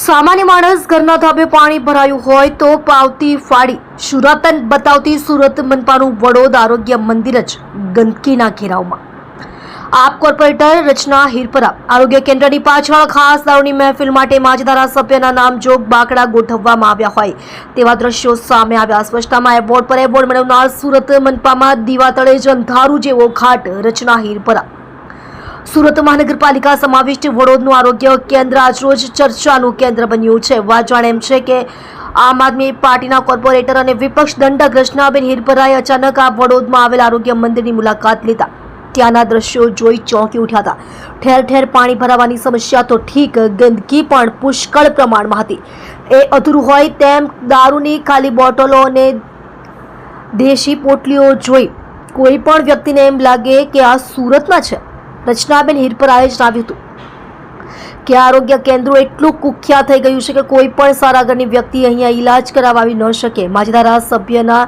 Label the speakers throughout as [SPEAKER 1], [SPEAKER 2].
[SPEAKER 1] સામાન્ય માણસ ઘરના ધાબે પાણી ભરાયું હોય તો પાવતી ફાડી. સુરતન બતાવતી સુરત મનપાનું વડોદ આરોગ્ય મંદિર જ ગંદકીના ઘેરાવમાં. આપ કોર્પોરેટર રચના હિરપરા. આરોગ્ય કેન્દ્રની પાછળ ખાસ દારૂની મહેફિલ માટે માજી ધારાસભ્યના નામજોગ બાકડા ગોઠવવામાં આવ્યા હોય. તેવા દ્રશ્યો સામે આવ્યા. સ્પષ્ટતામાં એવોર્ડ પર એવોર્ડ મેળવનાર સુરત મનપામાં દીવા તળે જ અંધારું જેવો ઘાટ રચના હિરપરા. સુરત મહાનગરપાલિકા સમાવિષ્ટ વડોદનું આરોગ્ય કેન્દ્ર આજરોજ ચર્ચાનું કેન્દ્ર બન્યું છે. વાત જાણે એમ છે કે આમ આદમી પાર્ટીના કોર્પોરેટર અને વિપક્ષ દંડક રચનાબેન હિરપરાએ અચાનક આ વડોદમાં આવેલ આરોગ્ય મંદિરની મુલાકાત લીધા. ત્યાંના દ્રશ્યો જોઈ ચોંકી ઉઠ્યા હતા. ઠેર ઠેર પાણી ભરાવાની સમસ્યા તો ઠીક, ગંદકી પણ પુષ્કળ પ્રમાણમાં હતી. એ અધૂરું હોય તેમ દારૂની ખાલી બોટલો અને દેશી પોટલીઓ જોઈ કોઈ પણ વ્યક્તિને એમ લાગે કે આ સુરતમાં છે. રચનાબેન હિરપરાએ જણાવ્યું હતું કે આરોગ્ય કેન્દ્રો એટલું કુખ્યાત થઈ ગયું છે કે કોઈ પણ સારા ઘરની વ્યક્તિ અહીંયા ઈલાજ આવી ન શકે. માજી ધારાસભ્યના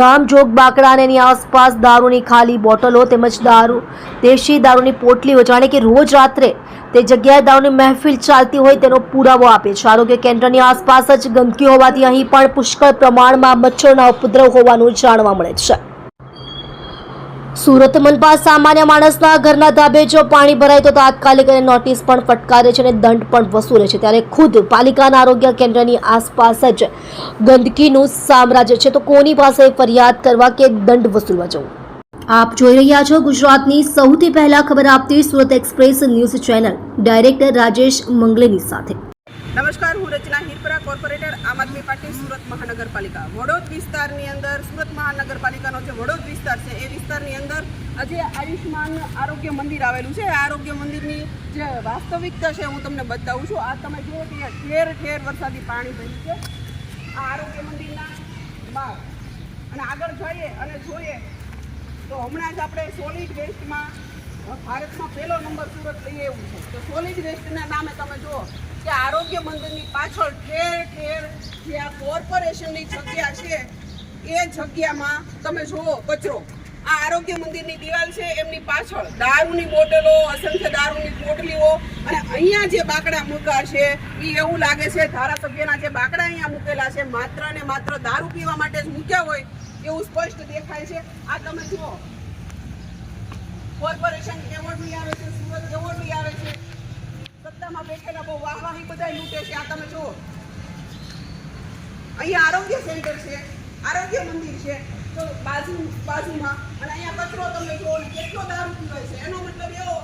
[SPEAKER 1] નામ જોગ બાકડા અને એની આસપાસ દારૂની ખાલી બોટલો તેમજ દારૂ, દેશી દારૂની પોટલીઓ જાણે કે રોજ રાત્રે તે જગ્યાએ દારૂની મહેફિલ ચાલતી હોય તેનો પુરાવો આપે છે. આરોગ્ય કેન્દ્રની આસપાસ જ ગંદકી હોવાથી અહીં પણ પુષ્કળ પ્રમાણમાં મચ્છરના ઉપદ્રવ હોવાનું જાણવા મળે છે. સુરત મનપા સામાન્ય માણસના ઘરના ધાબે જો પાણી ભરાય તો તાત્કાલિક એને નોટિસ પણ ફટકારે છે અને દંડ પણ વસૂલે છે. ત્યારે ખુદ પાલિકાના આરોગ્ય કેન્દ્રની આસપાસ જ ગંદકીનું સામ્રાજ્ય છે. તો કોની પાસે ફરિયાદ કરવા કે દંડ વસૂલવા જવું? આપ જોઈ રહ્યા છો ગુજરાતની સૌથી પહેલા ખબર આપતી Surat express news channel. Director Rajesh મંગલેની સાથે.
[SPEAKER 2] નમસ્કાર, હું રચના હિરપરા, કોર્પોરેટર, આમ આદમી પાર્ટી, સુરત મહાનગરપાલિકા. વડોદ વિસ્તારની અંદર, સુરત મહાનગરપાલિકાનો જે વડોદ વિસ્તાર છે, એ વિસ્તારની અંદર આજે આયુષ્માન આરોગ્ય મંદિર આવેલું છે. આરોગ્ય મંદિરની જે વાસ્તવિકતા છે, હું તમને બતાવું છું. આ તમે જુઓ કે ઠેર ઠેર વરસાદી પાણી ભર્યું છે. આ આરોગ્ય મંદિરના બહાર અને આગળ જઈએ અને જોઈએ તો હમણાં જ આપણે સોલિડ વેસ્ટમાં ભારતમાં પહેલો નંબર સુરત લઈ આવ્યું છે. તો સોલિડ વેસ્ટના નામે તમે જુઓ કે આરોગ્ય મંદિરની પાછળ ઠેર ઠેર જે આ કોર્પોરેશનની જગ્યા છે, એ જગ્યામાં તમે જુઓ કચરો. આ આરોગ્ય મંદિરની દિવાલ છે, એમની પાછળ દારૂની બોટલો, અસંખ્ય દારૂની બોટલીઓ અને અહીંયા જે બાકડા મૂકા છે એ એવું લાગે છે, ધારાસભ્યના જે બાકડા અહીંયા મૂકેલા છે, માત્ર ને માત્ર દારૂ પીવા માટે જ મૂક્યા હોય એવું સ્પષ્ટ દેખાય છે. આ તમે જુઓ કોર્પોરેશન એવોર્ડ નહીં આવે છે, સુરત એવોર્ડ નહીં આવે છે. સત્તામાં બેઠેલા બહુ વાહવાહી બધા લૂંટે છે, આ તમે જુઓ. અહીંયા આરોગ્ય સેન્ટર છે, આરોગ્ય મંદિર છે, તો બાજુ, બાજુમાં. અને અહીંયા કચરો તમે જુઓ કેટલો દારૂ પીવાય છે, એનો મતલબ એવો